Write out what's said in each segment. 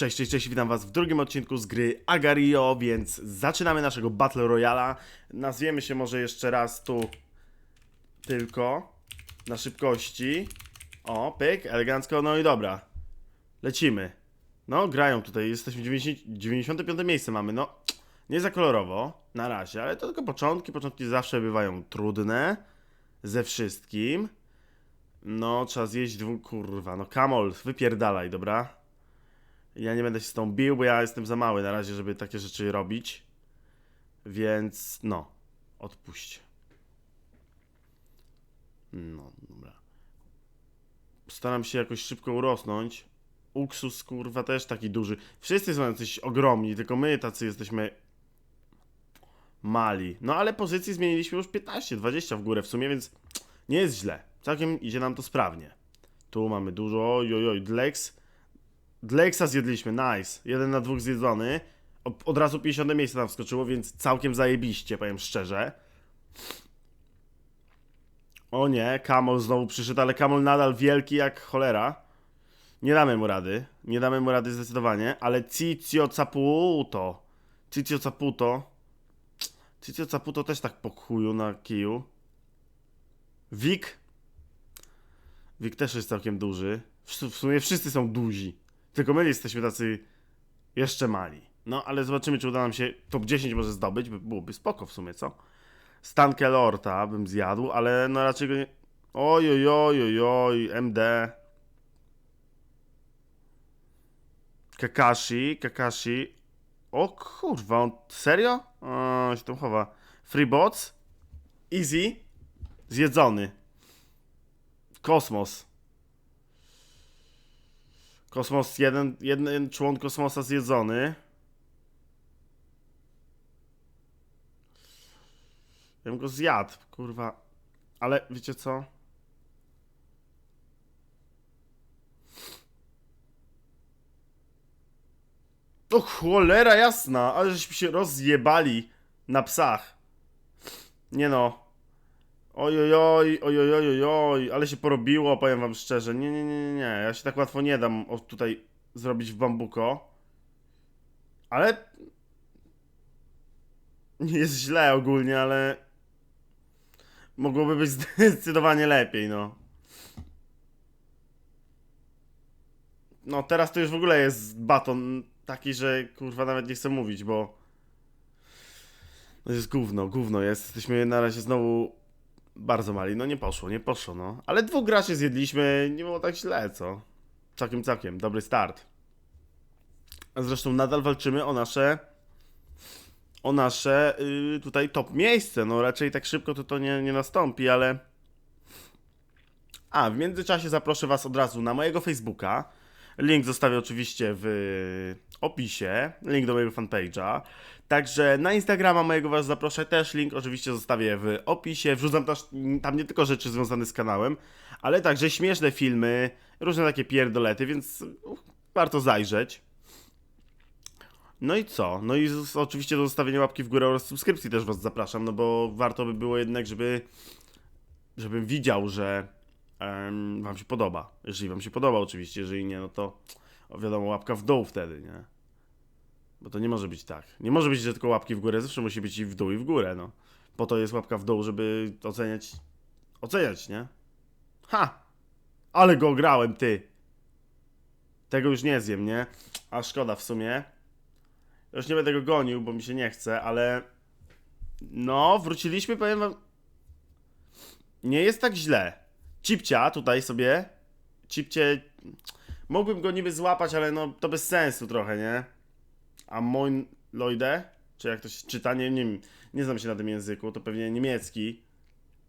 Cześć, cześć, cześć, witam was w drugim odcinku z gry Agario, więc zaczynamy naszego Battle Royala. Nazwiemy się może jeszcze raz tu tylko na szybkości. O, pyk, elegancko, no i dobra. Lecimy. No, grają tutaj, jesteśmy 90, 95 miejsce mamy, no nie za kolorowo, na razie, ale to tylko początki, początki zawsze bywają trudne, ze wszystkim. No, trzeba zjeść dwóch, kurwa, no Kamol, wypierdalaj, dobra? Ja nie będę się z tą bił, bo ja jestem za mały na razie, żeby takie rzeczy robić. Więc no, odpuść. No, dobra. Staram się jakoś szybko urosnąć. Uksus, kurwa, też taki duży. Wszyscy są jacyś ogromni, tylko my tacy jesteśmy mali. No ale pozycji zmieniliśmy już 15, 20 w górę w sumie, więc nie jest źle. Całkiem idzie nam to sprawnie. Tu mamy dużo, ojoj, Dlex. Dlexa zjedliśmy, nice. Jeden na dwóch zjedzony. Od, razu 50 miejsce nam wskoczyło, więc całkiem zajebiście, powiem szczerze. O nie, Kamol znowu przyszedł, ale Kamol nadal wielki jak cholera. Nie damy mu rady. Nie damy mu rady zdecydowanie, ale Ciccio Caputo. Ciccio Caputo. Ciccio Caputo też tak po na kiju. Wik. Wik też jest całkiem duży. W, w sumie wszyscy są duzi. Tylko my jesteśmy tacy jeszcze mali. No, ale zobaczymy, czy uda nam się top 10 może zdobyć. By, byłoby spoko w sumie, co? Stankę Lorta bym zjadł, ale no raczej go nie... Oj, oj, oj, oj, oj, MD. Kakashi, Kakashi. O kurwa, on serio? O, się tam chowa. Freebots. Easy. Zjedzony. Kosmos. Kosmos, jeden, jeden człon kosmosa zjedzony. Ja bym go zjadł, kurwa. Ale wiecie co? O cholera jasna, ale żeśmy się rozjebali na psach. Nie no. Ojojoj, ojojoj, ale się porobiło, powiem wam szczerze. Nie, nie, nie, nie. Ja się tak łatwo nie dam tutaj zrobić w bambuko. Ale... Nie jest źle ogólnie, ale... Mogłoby być zdecydowanie lepiej, no. No teraz to już w ogóle jest baton taki, że kurwa nawet nie chcę mówić, bo... No jest gówno, gówno jest. Jesteśmy na razie znowu bardzo mali. No nie poszło, nie poszło, no. Ale dwóch graczy zjedliśmy, nie było tak źle, co? Całkiem, całkiem, dobry start. A zresztą nadal walczymy o nasze o nasze yy, tutaj top miejsce. No raczej tak szybko to to nie, nie nastąpi, ale... A, w międzyczasie zaproszę was od razu na mojego Facebooka. Link zostawię oczywiście w opisie, link do mojego fanpage'a. Także na Instagrama mojego was zaproszę, też link oczywiście zostawię w opisie. Wrzucam też tam nie tylko rzeczy związane z kanałem, ale także śmieszne filmy, różne takie pierdolety, więc warto zajrzeć. No i co? No i oczywiście do zostawienia łapki w górę oraz subskrypcji też was zapraszam, no bo warto by było jednak, żeby żebym widział, że em, wam się podoba. Jeżeli wam się podoba oczywiście, jeżeli nie, no to wiadomo, łapka w dół wtedy, nie? Bo to nie może być tak. Nie może być, że tylko łapki w górę, zawsze musi być i w dół, i w górę, no. Po to jest łapka w dół, żeby oceniać, oceniać, nie? Ha! Ale go grałem, ty! Tego już nie zjem, nie? A szkoda w sumie. Już nie będę go gonił, bo mi się nie chce, ale... No, wróciliśmy, powiem wam... Nie jest tak źle. Cipcia tutaj sobie. Cipcie... Mógłbym go niby złapać, ale no to bez sensu trochę, nie? A moin Lloyde? Czy jak to się czyta? Nie, nie, nie znam się na tym języku, to pewnie niemiecki.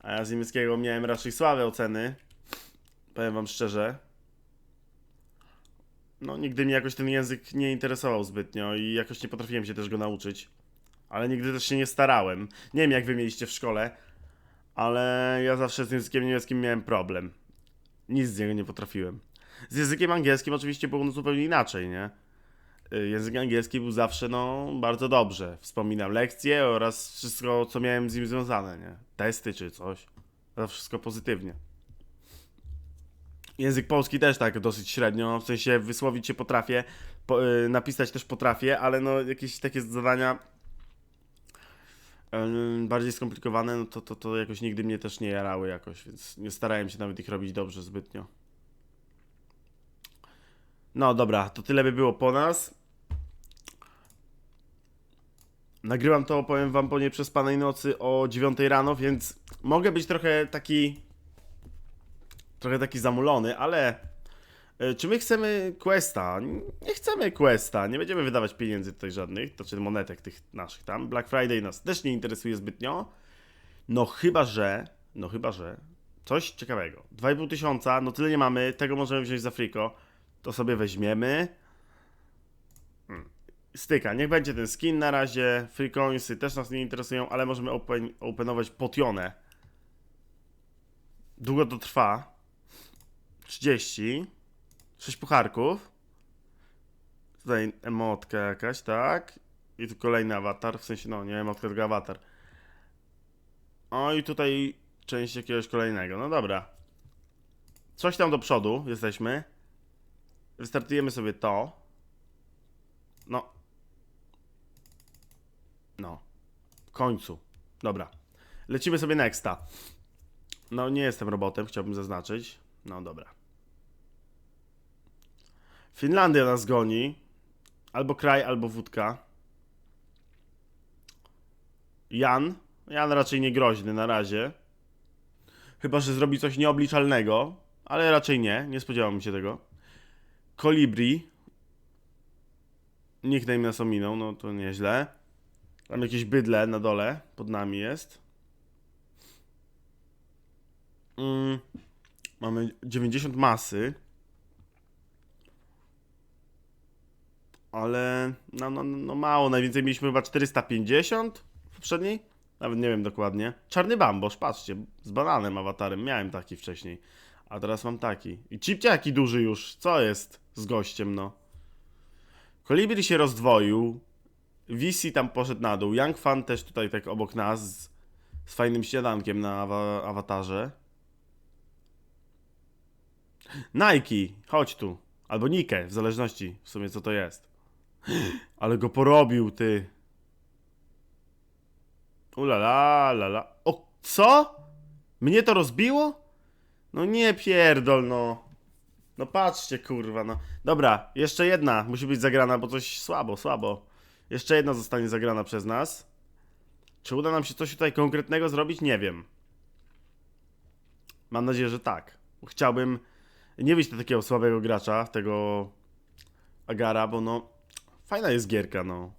A ja z niemieckiego miałem raczej słabe oceny. Powiem wam szczerze. No, nigdy mnie jakoś ten język nie interesował zbytnio i jakoś nie potrafiłem się też go nauczyć. Ale nigdy też się nie starałem. Nie wiem, jak wy mieliście w szkole, ale ja zawsze z językiem niemieckim miałem problem. Nic z niego nie potrafiłem. Z językiem angielskim oczywiście było no zupełnie inaczej, nie? Y, Język angielski był zawsze, no, bardzo dobrze. Wspominam lekcje oraz wszystko, co miałem z nim związane, nie? Testy czy coś. Zawsze wszystko pozytywnie. Język polski też tak dosyć średnio, w sensie wysłowić się potrafię, po, y, napisać też potrafię, ale no jakieś takie zadania bardziej skomplikowane, no to, to, to jakoś nigdy mnie też nie jarały jakoś, więc nie starałem się nawet ich robić dobrze zbytnio. No dobra, to tyle by było po nas. Nagrywam to, powiem wam, po nieprzespanej nocy o 9 rano, więc mogę być trochę taki trochę taki zamulony, ale e, czy my chcemy questa? Nie chcemy questa, nie będziemy wydawać pieniędzy tutaj żadnych, to czy monetek tych naszych tam. Black Friday nas też nie interesuje zbytnio. No chyba, że, no chyba, że coś ciekawego. 2,5 tysiąca, no tyle nie mamy, tego możemy wziąć za friko. To sobie weźmiemy. Styka, niech będzie ten skin na razie. Free coinsy też nas nie interesują, ale możemy open, openować potionę. Długo to trwa. 30. 6 pucharków. Tutaj emotka jakaś, tak. I tu kolejny awatar, w sensie, no nie emotka, tylko awatar. O i tutaj część jakiegoś kolejnego. No dobra. Coś tam do przodu jesteśmy. Wystartujemy sobie to. No. No. W końcu. Dobra. Lecimy sobie nexta. No nie jestem robotem, chciałbym zaznaczyć. No dobra. Finlandia nas goni. Albo kraj, albo wódka. Jan. Jan raczej nie groźny na razie. Chyba, że zrobi coś nieobliczalnego. Ale raczej nie. Nie spodziewałem się tego. Kolibri. Nickname nas ominął, no to nieźle. Tam jakieś bydle na dole, pod nami jest. Mm, mamy 90 masy. Ale no, no, no mało, najwięcej mieliśmy chyba 450 w poprzedniej? Nawet nie wiem dokładnie. Czarny bambosz, patrzcie, z bananem awatarem, miałem taki wcześniej. A teraz mam taki. I cipcia jaki duży już, co jest z gościem, no. Kolibri się rozdwoił. VC tam poszedł na dół. Young Fan też tutaj tak obok nas z, z fajnym śniadankiem na awa awatarze. Nike, chodź tu. Albo Nike, w zależności w sumie co to jest. Ale go porobił, ty. Ulala, lala. O, co? Mnie to rozbiło? No nie pierdol, no. No patrzcie, kurwa, no. Dobra, jeszcze jedna musi być zagrana, bo coś słabo, słabo. Jeszcze jedna zostanie zagrana przez nas. Czy uda nam się coś tutaj konkretnego zrobić? Nie wiem. Mam nadzieję, że tak. Chciałbym nie do takiego słabego gracza, tego Agara, bo no fajna jest gierka, no.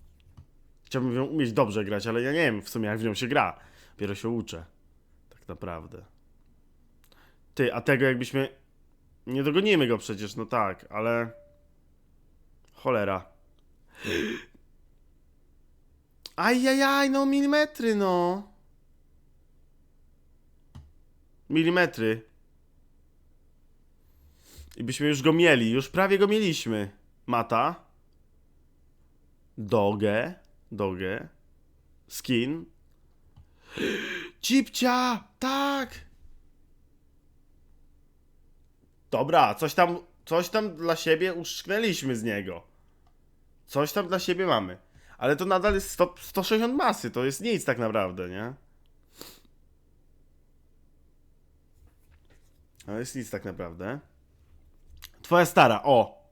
Chciałbym nią umieć dobrze grać, ale ja nie wiem w sumie jak w nią się gra. Dopiero się uczę. Tak naprawdę. Ty, a tego jakbyśmy... Nie dogonimy go przecież, no tak, ale... Cholera. Ajajaj, no milimetry, no. Milimetry. I byśmy już go mieli, już prawie go mieliśmy. Mata. Dogę. Dogę. Skin. Cipcia! Tak! Dobra, coś tam, coś tam dla siebie uszczknęliśmy z niego. Coś tam dla siebie mamy. Ale to nadal jest 100, 160 masy, to jest nic tak naprawdę, nie? To jest nic tak naprawdę. Twoja stara, o!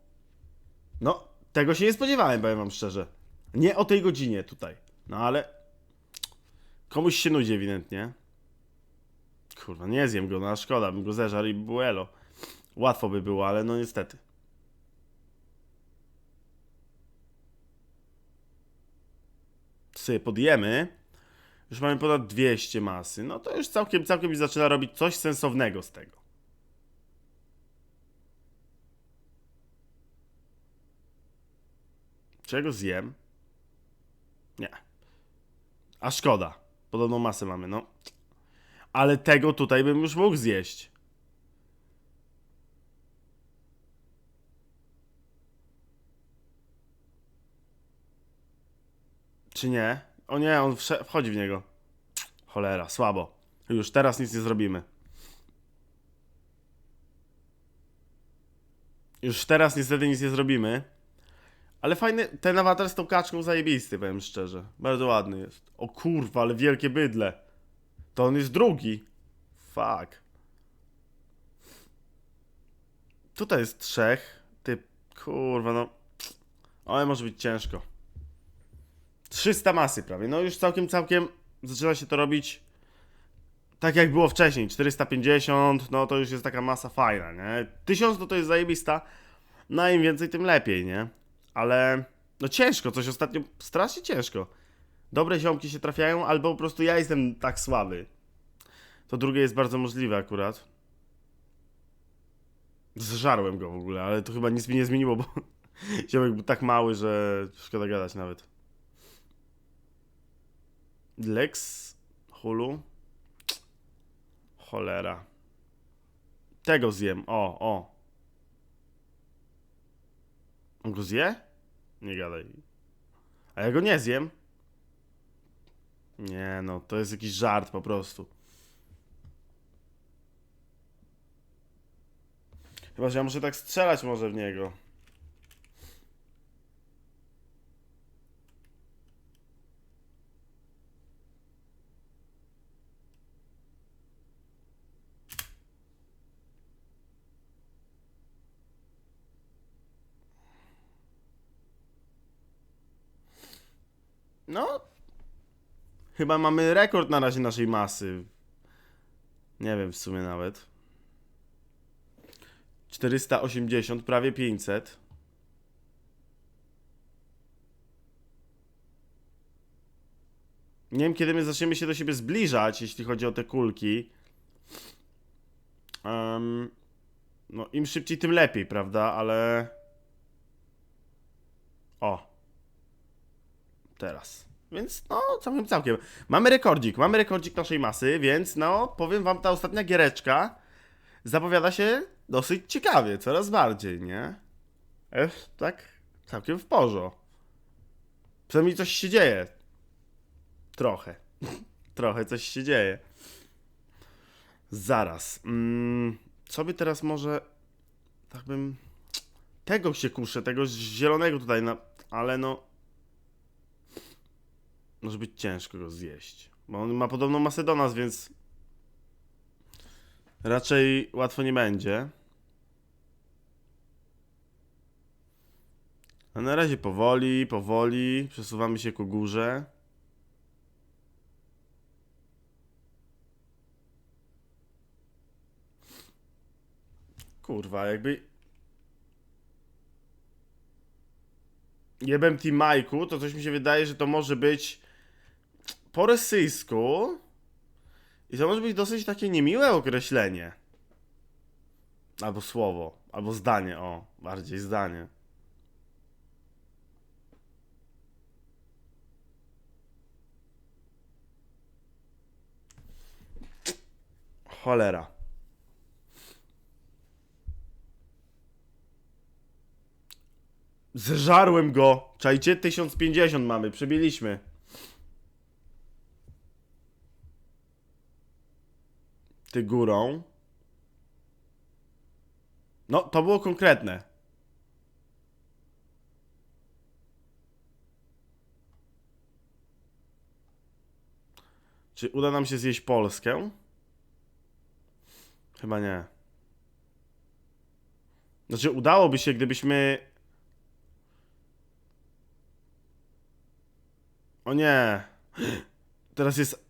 No, tego się nie spodziewałem, powiem wam szczerze. Nie o tej godzinie tutaj. No ale... Komuś się nudzi ewidentnie. Kurwa, nie zjem go, no szkoda, bym go zeżarł i by było elo. Łatwo by było, ale no niestety. sobie podjemy, już mamy ponad 200 masy, no to już całkiem, całkiem mi zaczyna robić coś sensownego z tego. Czego zjem? Nie. A szkoda. Podobną masę mamy, no. Ale tego tutaj bym już mógł zjeść. Czy nie? O nie, on wchodzi w niego. Cholera, słabo. Już teraz nic nie zrobimy. Już teraz niestety nic nie zrobimy. Ale fajny, ten awatar z tą kaczką zajebisty, powiem szczerze. Bardzo ładny jest. O kurwa, ale wielkie bydle. To on jest drugi. Fuck. Tutaj jest trzech. Ty, kurwa, no. Ale może być ciężko. 300 masy prawie. No już całkiem, całkiem zaczyna się to robić tak jak było wcześniej. 450, no to już jest taka masa fajna, nie? 1000 no to jest zajebista. No im więcej, tym lepiej, nie? Ale no ciężko, coś ostatnio strasznie ciężko. Dobre ziomki się trafiają, albo po prostu ja jestem tak słaby. To drugie jest bardzo możliwe akurat. Zżarłem go w ogóle, ale to chyba nic mi nie zmieniło, bo ziomek był tak mały, że szkoda gadać nawet. Lex Hulu. Cholera. Tego zjem. O, o. On go zje? Nie gadaj. A ja go nie zjem. Nie no, to jest jakiś żart po prostu. Chyba, że ja muszę tak strzelać może w niego. No. Chyba mamy rekord na razie naszej masy. Nie wiem w sumie nawet. 480, prawie 500. Nie wiem, kiedy my zaczniemy się do siebie zbliżać, jeśli chodzi o te kulki. Em, no, im szybciej, tym lepiej, prawda? Ale. O. Teraz. Więc, no, całkiem, całkiem. Mamy rekordzik, mamy rekordzik naszej masy, więc, no, powiem wam, ta ostatnia giereczka zapowiada się dosyć ciekawie, coraz bardziej, nie? Ech, tak, całkiem w porządku. Przynajmniej coś się dzieje. Trochę. Trochę coś się dzieje. Zaraz. Mm, co by teraz może. Tak bym. Tego się kuszę, tego zielonego tutaj, na... ale no. Może być ciężko go zjeść. Bo on ma podobną masę do nas, więc. Raczej łatwo nie będzie. A na razie powoli, powoli przesuwamy się ku górze. Kurwa, jakby. Jebem Team Majku, to coś mi się wydaje, że to może być po rosyjsku. I to może być dosyć takie niemiłe określenie. Albo słowo, albo zdanie, o, bardziej zdanie. Cholera. Zżarłem go. Czajcie? 1050 mamy, przebiliśmy. Ty górą. No, to było konkretne. Czy uda nam się zjeść Polskę? Chyba nie. Znaczy, udałoby się, gdybyśmy. O nie. Teraz jest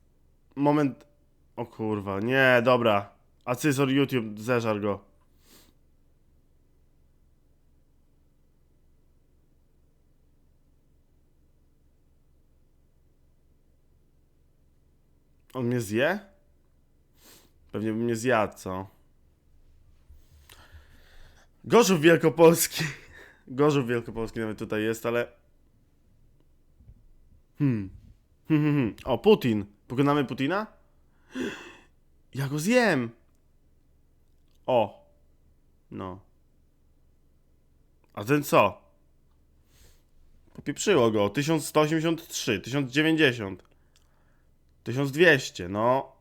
moment. O kurwa, nie, dobra. Acysor YouTube, zeżar go. On mnie zje? Pewnie by mnie zjadł, co? Gorzów Wielkopolski. Gorzów Wielkopolski nawet tutaj jest, ale... Hmm. Hmm, hmm, hmm. O, Putin. Pokonamy Putina? Ja go zjem. O. No. A ten co? Popieprzyło go. 1183, 1090. 1200, no.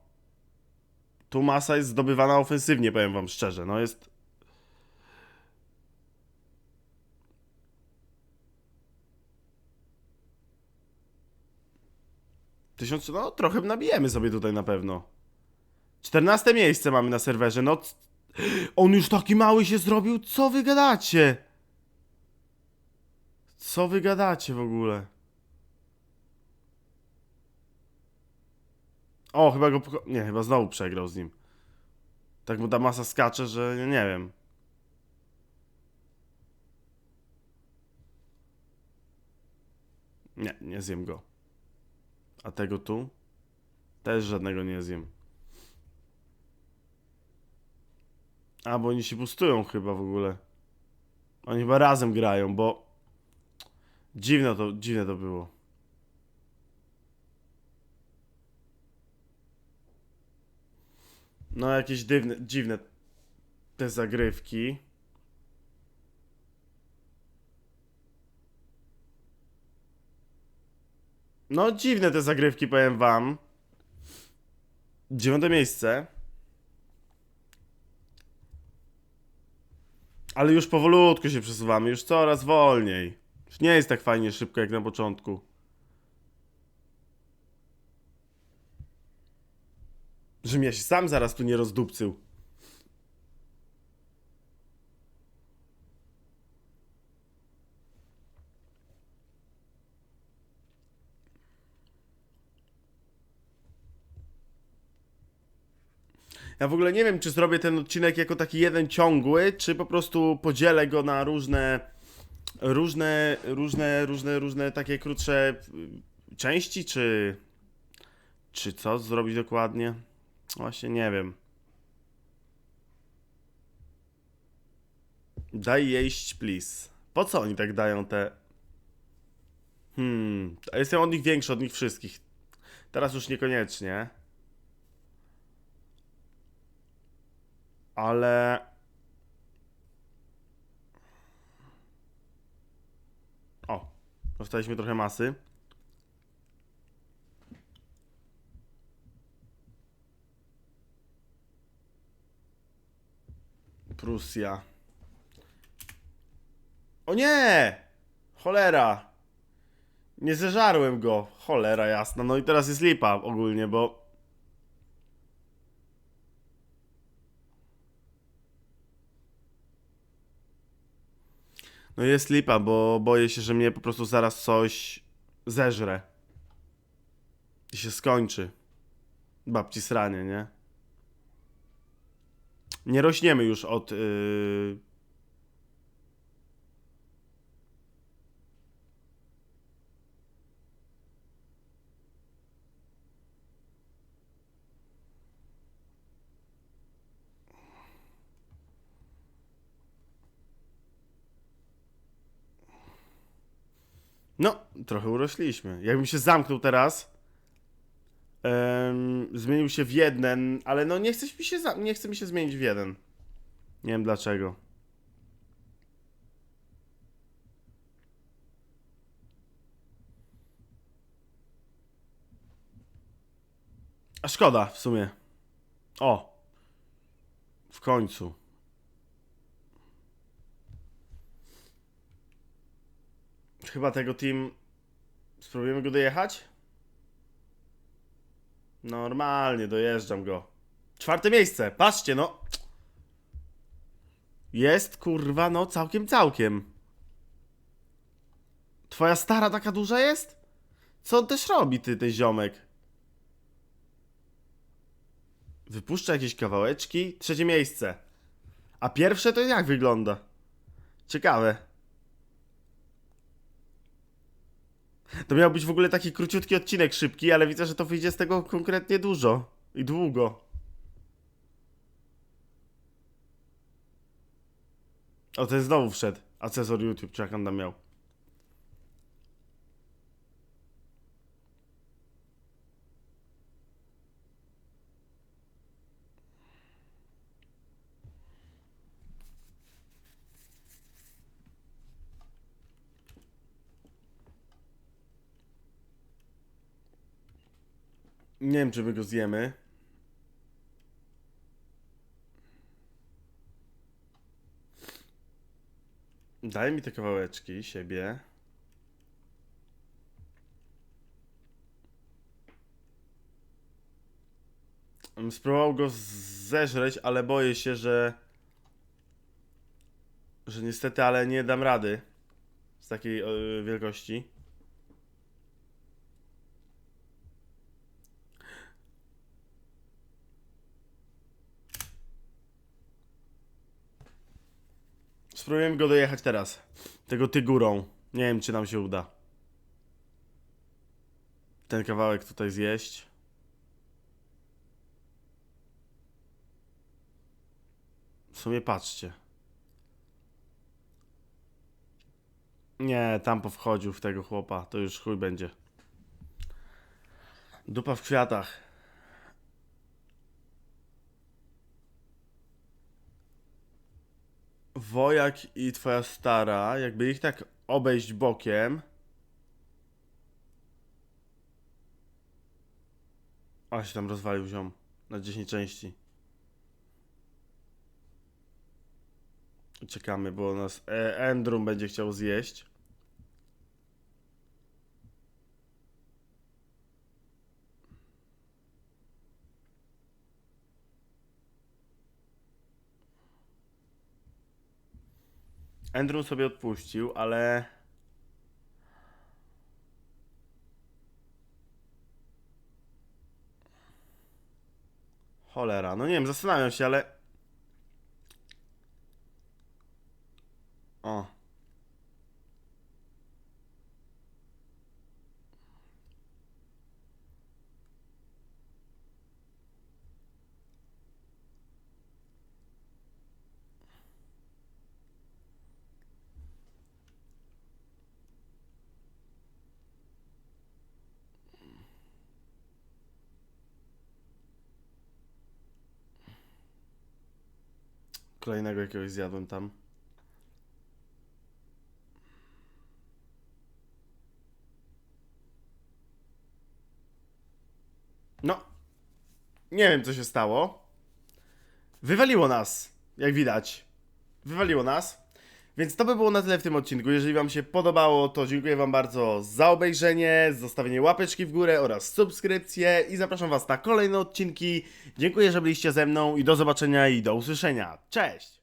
Tu masa jest zdobywana ofensywnie, powiem wam szczerze. No jest. Tysiąc, no trochę nabijemy sobie tutaj na pewno. 14 miejsce mamy na serwerze, no. On już taki mały się zrobił, co wy gadacie? Co wy gadacie w ogóle? O, chyba go. Nie, chyba znowu przegrał z nim. Tak mu ta masa skacze, że nie wiem. Nie, nie zjem go. A tego tu? Też żadnego nie zjem. A, bo oni się pustują chyba w ogóle. Oni chyba razem grają, bo... Dziwne to, dziwne to było. No, jakieś dziwne, dziwne te zagrywki. No, dziwne te zagrywki, powiem wam. Dziewiąte miejsce. Ale już powolutku się przesuwamy, już coraz wolniej. Już nie jest tak fajnie szybko jak na początku. Żebym ja się sam zaraz tu nie rozdupcył. Ja w ogóle nie wiem, czy zrobię ten odcinek jako taki jeden ciągły, czy po prostu podzielę go na różne, różne, różne, różne, różne takie krótsze y, części, czy, czy co zrobić dokładnie? Właśnie nie wiem. Daj jeść, please. Po co oni tak dają te... Hmm, jestem od nich większy, od nich wszystkich. Teraz już niekoniecznie. Ale. O, dostaliśmy trochę masy. Prusja. O nie! Cholera! Nie zeżarłem go. Cholera jasna. No i teraz jest lipa ogólnie, bo. No jest lipa, bo boję się, że mnie po prostu zaraz coś zeżre. I się skończy. Babci sranie, nie? Nie rośniemy już od. Yy... No, trochę urośliśmy. Jakbym się zamknął teraz, em, zmienił się w jeden, ale no nie chce mi się, nie chce mi się zmienić w jeden. Nie wiem dlaczego. A szkoda w sumie. O. W końcu. Chyba tego team. Spróbujemy go dojechać? Normalnie, dojeżdżam go. Czwarte miejsce, patrzcie, no. Jest, kurwa, no, całkiem, całkiem. Twoja stara taka duża jest? Co on też robi, ty, ten ziomek? Wypuszcza jakieś kawałeczki. Trzecie miejsce. A pierwsze to jak wygląda? Ciekawe. To miał być w ogóle taki króciutki odcinek szybki, ale widzę, że to wyjdzie z tego konkretnie dużo i długo. O, ten znowu wszedł. Accesor YouTube, czy jak on tam miał. Nie wiem, czy my go zjemy. Daj mi te kawałeczki siebie. spróbował go zeżreć, ale boję się, że... Że niestety, ale nie dam rady. Z takiej e, wielkości. Spróbujemy go dojechać teraz. Tego tygurą. Nie wiem, czy nam się uda. Ten kawałek tutaj zjeść. W sumie patrzcie. Nie, tam powchodził w tego chłopa. To już chuj będzie. Dupa w kwiatach. Wojak i twoja stara, jakby ich tak obejść bokiem. A się tam rozwalił ziom na 10 części. Czekamy, bo nas e, Endrum będzie chciał zjeść. Endrum sobie odpuścił, ale... Cholera, no nie wiem, zastanawiam się, ale... O. Kolejnego jakiegoś zjadłem tam. No. Nie wiem, co się stało. Wywaliło nas, jak widać. Wywaliło nas. Więc to by było na tyle w tym odcinku. Jeżeli Wam się podobało, to dziękuję Wam bardzo za obejrzenie, zostawienie łapeczki w górę oraz subskrypcję i zapraszam Was na kolejne odcinki. Dziękuję, że byliście ze mną i do zobaczenia i do usłyszenia. Cześć!